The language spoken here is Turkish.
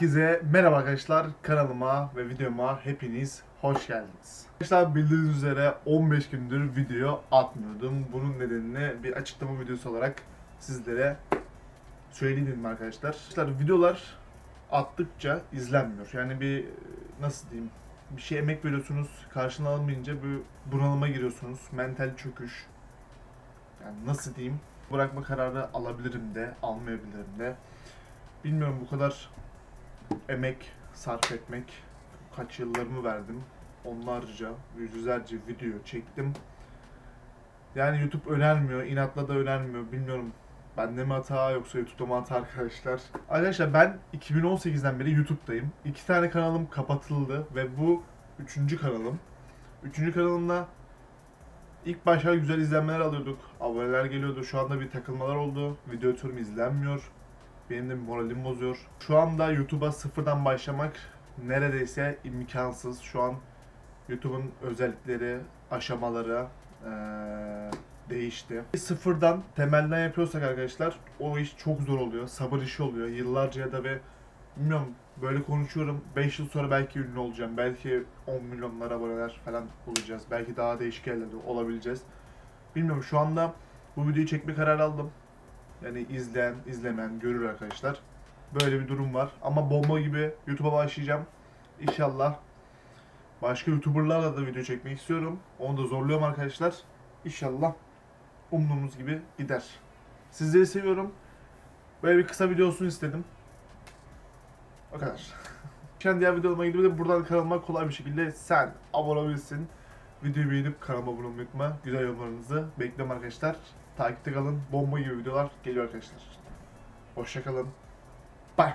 Herkese merhaba arkadaşlar. Kanalıma ve videoma hepiniz hoş geldiniz. Arkadaşlar bildiğiniz üzere 15 gündür video atmıyordum. Bunun nedenini bir açıklama videosu olarak sizlere söyleyeyim arkadaşlar. Arkadaşlar videolar attıkça izlenmiyor. Yani bir nasıl diyeyim bir şey emek veriyorsunuz karşılığını almayınca bir bunalıma giriyorsunuz. Mental çöküş. Yani nasıl diyeyim bırakma kararı alabilirim de almayabilirim de. Bilmiyorum bu kadar emek sarf etmek, kaç yıllarımı verdim. Onlarca, yüzlerce video çektim. Yani YouTube önermiyor, inatla da önermiyor. Bilmiyorum bende mi hata yoksa YouTube'da mı hata arkadaşlar. Arkadaşlar ben 2018'den beri YouTube'dayım. İki tane kanalım kapatıldı ve bu üçüncü kanalım. Üçüncü kanalımda ilk başta güzel izlenmeler alıyorduk. Aboneler geliyordu. Şu anda bir takılmalar oldu. Video atıyorum izlenmiyor. Benim de moralim bozuyor. Şu anda YouTube'a sıfırdan başlamak neredeyse imkansız. Şu an YouTube'un özellikleri, aşamaları eee, değişti. Sıfırdan, temelden yapıyorsak arkadaşlar o iş çok zor oluyor. Sabır işi oluyor. Yıllarca ya da ve bilmiyorum böyle konuşuyorum. 5 yıl sonra belki ünlü olacağım. Belki 10 milyonlar aboneler falan olacağız. Belki daha değişik yerlerde olabileceğiz. Bilmiyorum şu anda bu videoyu çekme kararı aldım. Yani izleyen, izlemeyen görür arkadaşlar. Böyle bir durum var. Ama bomba gibi YouTube'a başlayacağım. İnşallah başka YouTuber'larla da video çekmek istiyorum. Onu da zorluyorum arkadaşlar. İnşallah umduğumuz gibi gider. Sizleri seviyorum. Böyle bir kısa video olsun istedim. O kadar. Şimdi diğer videolarıma gidip de buradan kanalıma kolay bir şekilde sen abone olabilirsin. Videoyu beğenip kanalıma abone olmayı unutma. Güzel yorumlarınızı bekliyorum arkadaşlar. Takipte kalın. Bomba gibi videolar geliyor arkadaşlar. Hoşçakalın. Bye.